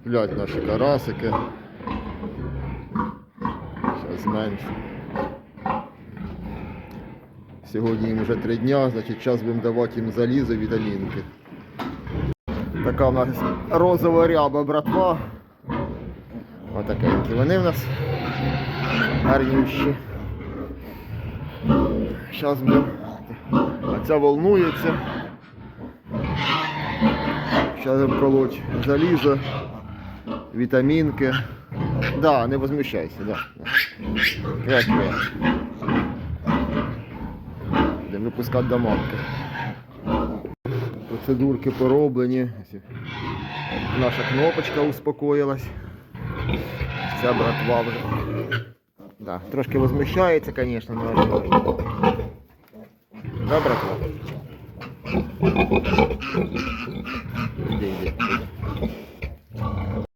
Сплять наші карасики. Зараз менше. Сьогодні їм вже три дня, значить час будемо давати їм залізо, вітамінки. Така в нас розова ряба, братва. Отакенькі вони в нас гарнющі. Зараз будемо. А ця волнується. Зараз колоть залізо, вітамінки. Да, не возмущайся, да. Кряк, кряк. Будемо випускати до. Процедурки пороблені. Наша кнопочка успокоїлась. Вся братва вже. Да, трошки возмущається, звісно, але... Да, братва? Іди, іди, іди.